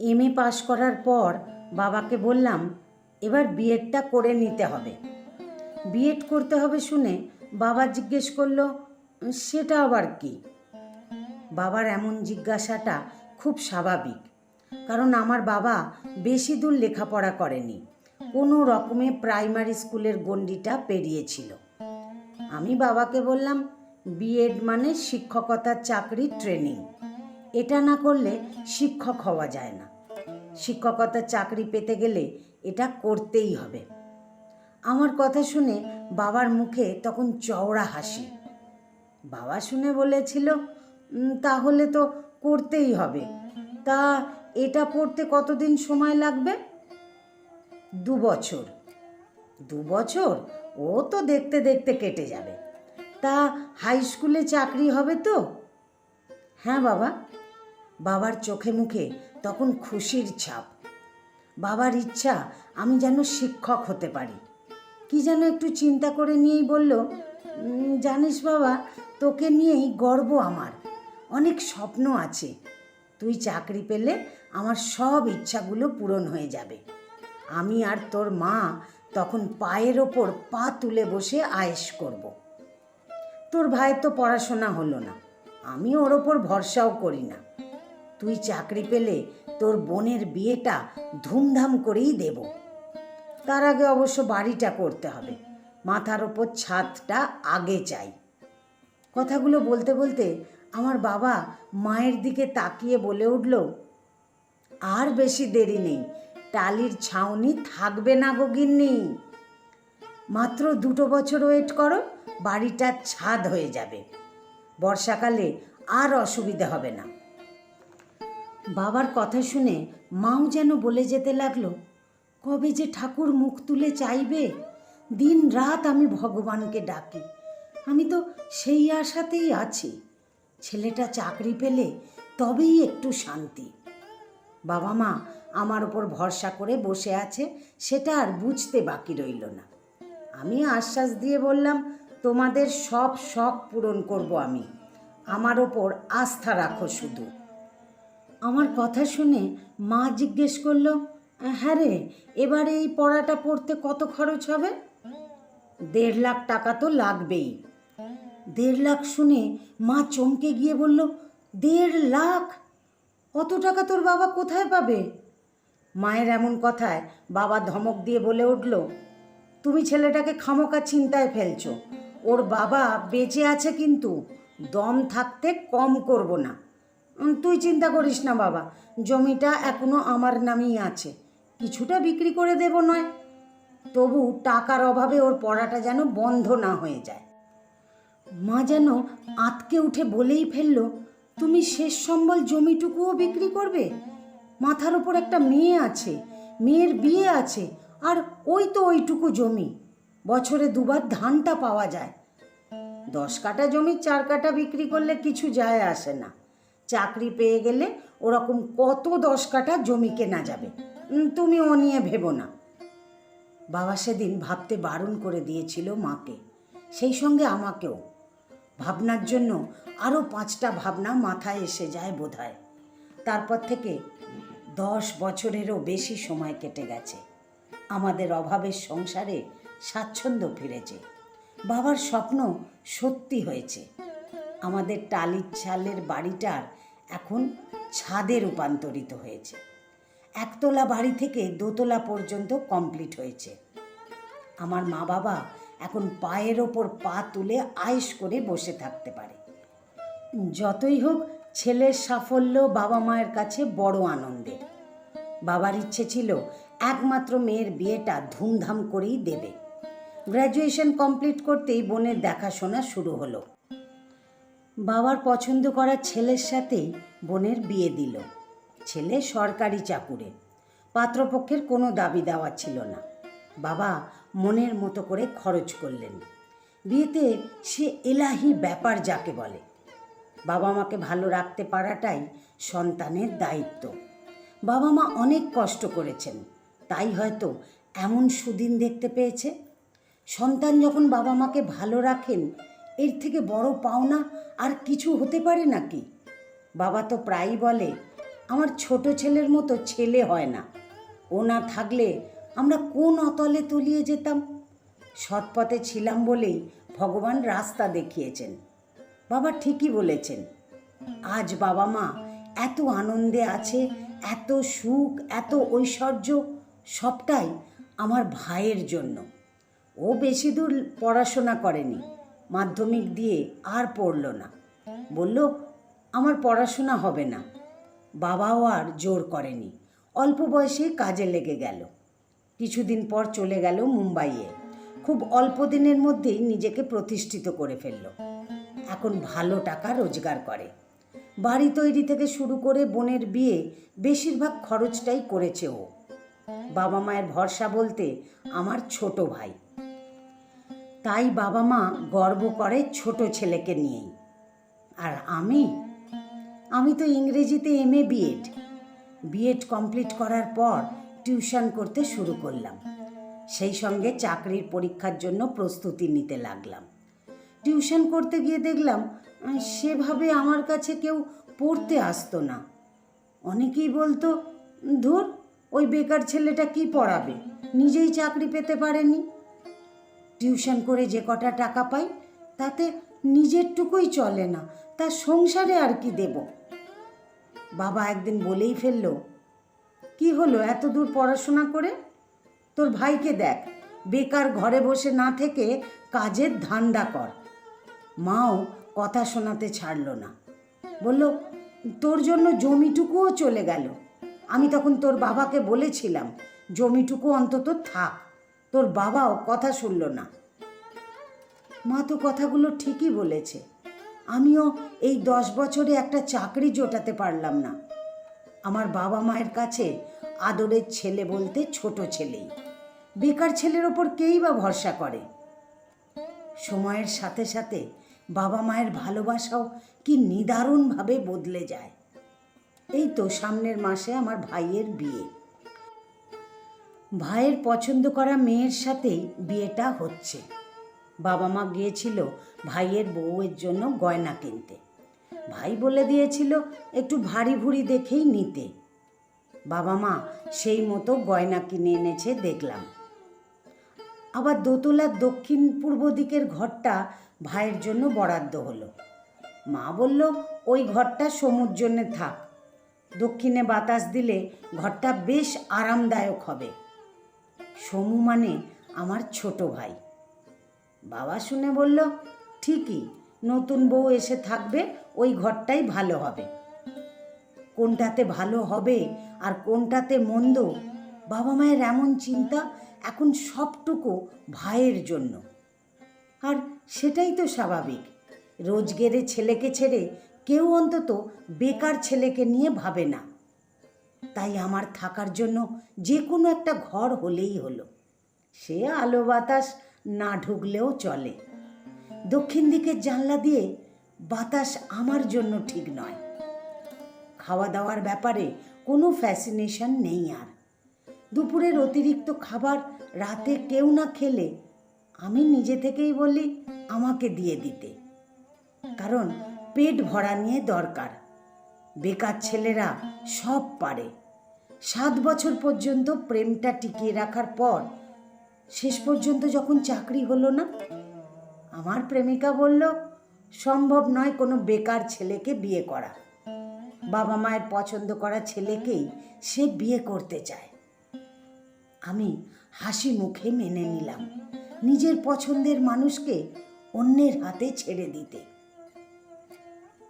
M A পাশ করার পর বাবাকে বললাম, এবার বিএডটা করে নিতে হবে। বিএড করতে হবে শুনে বাবা জিজ্ঞেস করল, সেটা আবার কি? বাবার এমন জিজ্ঞাসাটা খুব স্বাভাবিক, কারণ আমার বাবা বেশি দূর লেখাপড়া করেনি, কোনো রকমে প্রাইমারি স্কুলের গণ্ডিটা পেরিয়েছিল। আমি বাবাকে বললাম বিএড মানে শিক্ষকতার চাকরির ট্রেনিং। এটা না করলে শিক্ষক হওয়া যায় না। শিক্ষকতার চাকরি পেতে গেলে এটা করতেই হবে। আমার কথা শুনে বাবার মুখে তখন চওড়া হাসি। বাবা শুনে বলেছিল তাহলে তো করতেই হবে। তা এটা পড়তে কতদিন সময় লাগবে? দু বছর। দু বছর? ও তো দেখতে দেখতে কেটে যাবে। তা হাই স্কুলে চাকরি হবে তো? হ্যাঁ বাবা। বাবার চোখে মুখে তখন খুশির ছাপ। বাবার ইচ্ছা, আমি যেন শিক্ষক হতে পারি। কি যেন একটু চিন্তা করে নিয়েই বলল জানিস বাবা, তোকে নিয়েই গর্ব আমার। অনেক স্বপ্ন আছে। তুই চাকরি পেলে আমার সব ইচ্ছাগুলো পূরণ হয়ে যাবে। আমি আর তোর মা তখন পায়ের ওপর পা তুলে বসে আয়েশ করব। তোর ভাইয়ের তো পড়াশোনা হলো না। আমি ওর ওপর ভরসাও করি না। তুই চাকরি পেলে তোর বোনের বিয়েটা ধুমধাম করেই দেব। তার আগে অবশ্য বাড়িটা করতে হবে। মাথার ওপর ছাদটা আগে চাই। কথাগুলো বলতে বলতে আমার বাবা মায়ের দিকে তাকিয়ে বলে উঠল, আর বেশি দেরি নেই, টালির ছাউনি থাকবে না গো গিন্নি। মাত্র দুটো বছর ওয়েট করো বাড়িটা ছাদ হয়ে যাবে। বর্ষাকালে আর অসুবিধা হবে না। বাবার কথা শুনে মাও যেন বলে যেতে লাগল, কবে যে ঠাকুর মুখ তুলে চাইবে? দিন রাত আমি ভগবানকে ডাকি। আমি তো সেই আশাতেই আছি। ছেলেটা চাকরি পেলে তবেই একটু শান্তি। বাবা মা আমার ওপর ভরসা করে বসে আছে, সেটা আর বুঝতে বাকি রইল না। আমি আশ্বাস দিয়ে বললাম, তোমাদের সব শখ পূরণ করব আমি। আমার ওপর আস্থা রাখো শুধু। আমার কথা শুনে মা জিজ্ঞেস করল হ্যাঁ রে, এবারে এই পড়াটা পড়তে কত খরচ হবে? দেড় লাখ টাকা তো লাগবেই। দেড় লাখ শুনে মা চমকে গিয়ে বলল, দেড় লাখ? অত টাকা তোর বাবা কোথায় পাবে? মায়ের এমন কথায় বাবা ধমক দিয়ে বলে উঠল, তুমি ছেলেটাকে খামোকা চিন্তায় ফেলছো। ওর বাবা বেঁচে আছে কিন্তু, দম থাকতে কম করব না। তুই চিন্তা করিস না বাবা, জমিটা এখনও আমার নামেই আছে। কিছুটা বিক্রি করে দেব নয়, তবু টাকার অভাবে ওর পড়াটা যেন বন্ধ না হয়ে যায়। মা যেন আতকে উঠে বলেই ফেলল, তুমি শেষ সম্বল জমিটুকুও বিক্রি করবে? মাথার ওপর একটা মেয়ে আছে, মেয়ের বিয়ে আছে, আর ওই তো ওইটুকু জমি। বছরে দুবার ধানটা পাওয়া যায়। দশ কাটা জমি, চার কাটা বিক্রি করলে কিছু যায় আসে না। চাকরি পেয়ে গেলে ওরকম কত দশ কাটা জমি কেনা যাবে? তুমি ও নিয়ে ভেবো না। বাবা সেদিন ভাবতে বারণ করে দিয়েছিল মাকে। সেই সঙ্গে আমাকেও। ভাবনার জন্য আরও পাঁচটা ভাবনা মাথায় এসে যায় বোধহয়। তারপর থেকে দশ বছরেরও বেশি সময় কেটে গেছে। আমাদের অভাবের সংসারে স্বাচ্ছন্দ্য ফিরেছে। বাবার স্বপ্ন সত্যি হয়েছে। আমাদের টালির ছালের বাড়িটার এখন ছাদে রূপান্তরিত হয়েছে। একতলা বাড়ি থেকে দোতলা পর্যন্ত কমপ্লিট হয়েছে। আমার মা বাবা এখন পায়ের ওপর পা তুলে আয়েস করে বসে থাকতে পারে। যতই হোক, ছেলের সাফল্য বাবা মায়ের কাছে বড় আনন্দের বাবার ইচ্ছে ছিল একমাত্র মেয়ের বিয়েটা ধুমধাম করেই দেবে। গ্র্যাজুয়েশন কমপ্লিট করতেই বোনের দেখাশোনা শুরু হলো। বাবার পছন্দ করা ছেলের সাথেই বোনের বিয়ে দিল। ছেলে সরকারি চাকুরে। পাত্রপক্ষের কোনো দাবি দেওয়া ছিল না। বাবা মনের মতো করে খরচ করলেন। বিয়েতে সে এলাহি ব্যাপার যাকে বলে। বাবা মাকে ভালো রাখতে পারাটাই সন্তানের দায়িত্ব। বাবা মা অনেক কষ্ট করেছেন। তাই হয়তো এমন সুদিন দেখতে পেয়েছে। সন্তান যখন বাবা মাকে ভালো রাখেন, এর থেকে বড় পাওনা আর কিছু হতে পারে নাকি? বাবা তো প্রায়ই বলে, আমার ছোট ছেলের মতো ছেলে হয় না। ও না থাকলে আমরা কোন অতলে তলিয়ে যেতাম? সৎপথে ছিলাম বলেই ভগবান রাস্তা দেখিয়েছেন। বাবা ঠিকই বলেছেন, আজ বাবা মা এত আনন্দে আছে, এত সুখ, এত ঐশ্বর্য, সবটাই আমার ভাইয়ের জন্য। ও বেশি দূর পড়াশোনা করেনি। মাধ্যমিক দিয়ে আর পড়ল না। বলল, আমার পড়াশোনা হবে না। বাবাও আর জোর করেনি। অল্প বয়সে কাজে লেগে গেল। কিছুদিন পর চলে গেল মুম্বাইয়ে। খুব অল্প দিনের মধ্যেই নিজেকে প্রতিষ্ঠিত করে ফেলল। এখন ভালো টাকা রোজগার করে। বাড়ি তৈরি থেকে শুরু করে বোনের বিয়ে বেশিরভাগ খরচটাই করেছে ও। বাবা মায়ের ভরসা বলতে, আমার ছোট ভাই। তাই বাবা মা গর্ব করে ছোট ছেলেকে নিয়েই। আর আমি? আমি তো ইংরেজিতে M A B Ed B Ed complete করার পর টিউশন করতে শুরু করলাম। সেই সঙ্গে চাকরির পরীক্ষার জন্য প্রস্তুতি নিতে লাগলাম। টিউশন করতে গিয়ে দেখলাম সেভাবে আমার কাছে কেউ পড়তে আসতো না। অনেকেই বলতো, ধুর, ওই বেকার ছেলেটা কি পড়াবে? নিজেই চাকরি পেতে পারেনি। টিউশন করে যে কটা টাকা পাই, তাতে নিজেরটুকুই চলে না তার সংসারে আর কি দেব? বাবা একদিন বলেই ফেলল, কি হলো এত দূর পড়াশোনা করে? তোর ভাইকে দেখ, বেকার ঘরে বসে না থেকে কাজের ধান্দা কর। মাও কথা শোনাতে ছাড়লো না। বলল, তোর জন্য জমিটুকুও চলে গেল। আমি তখন তোর বাবাকে বলেছিলাম, জমিটুকু অন্তত থাক। তোর বাবাও কথা শুনল না। মা তো কথাগুলো ঠিকই বলেছে। আমিও এই দশ বছরে একটা চাকরি জোটাতে পারলাম না। আমার বাবা মায়ের কাছে আদরের ছেলে বলতে ছোট ছেলেই। বেকার ছেলের ওপর কেই বা ভরসা করে? সময়ের সাথে সাথে বাবা মায়ের ভালোবাসাও কি নিদারুণভাবে বদলে যায়। এই তো সামনের মাসে আমার ভাইয়ের বিয়ে। ভাইয়ের পছন্দ করা মেয়ের সাথেই বিয়েটা হচ্ছে। বাবা মা গিয়েছিল ভাইয়ের বউয়ের জন্য গয়না কিনতে। ভাই বলে দিয়েছিল, একটু ভারী ভুরি দেখেই নিতে। বাবা মা সেই মতো গয়না কিনে এনেছে দেখলাম। আবার দোতলার দক্ষিণ পূর্ব দিকের ঘরটা ভাইয়ের জন্য বরাদ্দ হলো। মা বলল, ওই ঘরটা সমুর জন্যে থাক। দক্ষিণে বাতাস দিলে ঘরটা বেশ আরামদায়ক হবে। সমু মানে আমার ছোট ভাই। বাবা শুনে বলল, ঠিকই, নতুন বউ এসে থাকবে, ওই ঘরটাই ভালো হবে। কোনটাতে ভালো হবে আর কোনটাতে মন্দ, বাবা মায়ের এমন চিন্তা এখন সবটুকু ভাইয়ের জন্য। আর সেটাই তো স্বাভাবিক, রোজগেরে ছেলেকে ছেড়ে কেউ অন্তত বেকার ছেলেকে নিয়ে ভাবে না। তাই আমার থাকার জন্য যে কোনো একটা ঘর হলেই হলো। সে আলো বাতাস না ঢুকলেও চলে। দক্ষিণ দিকের জানলা দিয়ে বাতাস আমার জন্য ঠিক নয়। খাওয়া দাওয়ার ব্যাপারে কোনো ফ্যাসিনেশন নেই আর। দুপুরের অতিরিক্ত খাবার রাতে কেউ না খেলে আমি নিজে থেকেই বলি আমাকে দিয়ে দিতে। কারণ পেট ভরা নিয়ে দরকার। বেকার ছেলেরা সব পারে। সাত বছর পর্যন্ত প্রেমটা টিকিয়ে রাখার পর শেষ পর্যন্ত যখন চাকরি হলো না, আমার প্রেমিকা বলল, সম্ভব নয় কোনো বেকার ছেলেকে বিয়ে করা। বাবা মায়ের পছন্দ করা ছেলেকেই সে বিয়ে করতে চায়। আমি হাসি মুখে মেনে নিলাম, নিজের পছন্দের মানুষকে অন্যের হাতে ছেড়ে দিতে।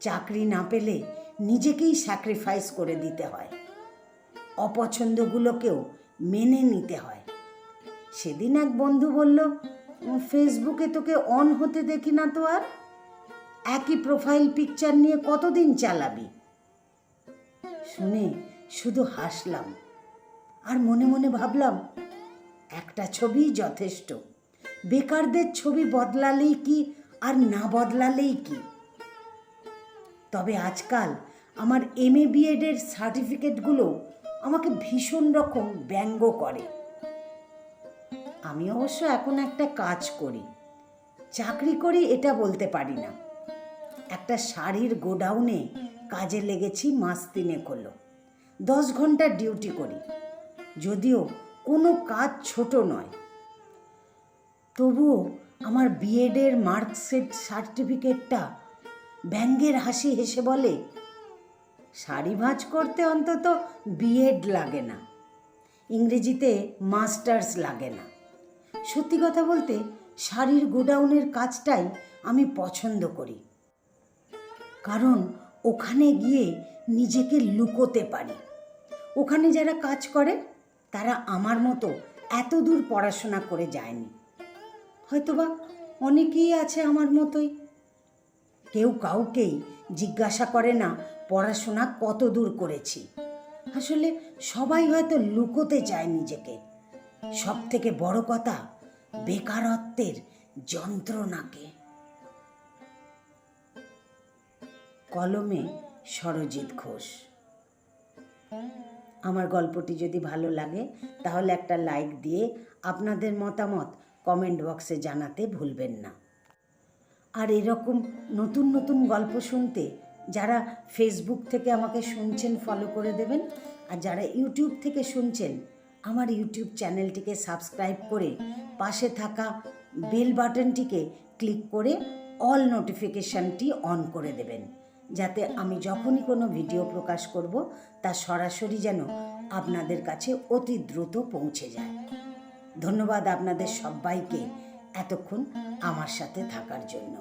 চাকরি না পেলে নিজেকেই স্যাক্রিফাইস করে দিতে হয়। অপছন্দগুলোকেও মেনে নিতে হয়। সেদিন এক বন্ধু বলল ফেসবুকে তোকে অন হতে দেখি না তো আর? একই প্রোফাইল পিকচার নিয়ে কতদিন চালাবি? শুনে শুধু হাসলাম আর মনে মনে ভাবলাম, একটা ছবি যথেষ্ট। বেকারদের ছবি বদলালেই কি আর না বদলালেই কি? তবে আজকাল আমার এম এ বিএডের সার্টিফিকেটগুলো আমাকে ভীষণ রকম ব্যঙ্গ করে। আমি অবশ্য এখন একটা কাজ করি। চাকরি করি এটা বলতে পারি না। একটা শাড়ির গোডাউনে কাজে লেগেছি মাস তিনেক হলো। দশ ঘণ্টার ডিউটি করি। যদিও কোনো কাজ ছোট নয়। তবুও আমার বিএডের মার্কশিট সার্টিফিকেটটা ব্যঙ্গের হাসি হেসে বলে, শাড়ি ভাঁজ করতে অন্তত বিএড লাগে না। ইংরেজিতে মাস্টার্স লাগে না। সত্যি কথা বলতে, শাড়ির গোডাউনের কাজটাই আমি পছন্দ করি। কারণ ওখানে গিয়ে নিজেকে লুকোতে পারি। ওখানে যারা কাজ করে, তারা আমার মতো এত দূর পড়াশোনা করে যায়নি। হয়তোবা অনেকেই আছে আমার মতোই। কেউ কাউকেই জিজ্ঞাসা করে না, পড়াশোনা কত দূর করেছি। আসলে সবাই হয়তো লুকোতে চায় নিজেকে। সব থেকে বড় কথা, বেকারত্বের যন্ত্রণাকে। কলমে সরজিৎ ঘোষ। আমার গল্পটি যদি ভালো লাগে, তাহলে একটা লাইক দিয়ে আপনাদের মতামত কমেন্ট বক্সে জানাতে ভুলবেন না। আর এরকম নতুন নতুন গল্প শুনতে যারা ফেসবুক থেকে আমাকে শুনছেন ফলো করে দেবেন। আর যারা ইউটিউব থেকে শুনছেন, আমার ইউটিউব চ্যানেলটিকে সাবস্ক্রাইব করে পাশে থাকা বেল বাটনটিকে ক্লিক করে অল নোটিফিকেশানটি অন করে দেবেন। যাতে আমি যখনই কোনো ভিডিও প্রকাশ করব, তা সরাসরি যেন আপনাদের কাছে অতি দ্রুত পৌঁছে যায়। ধন্যবাদ আপনাদের সবাইকে। এতক্ষণ আমার সাথে থাকার জন্য।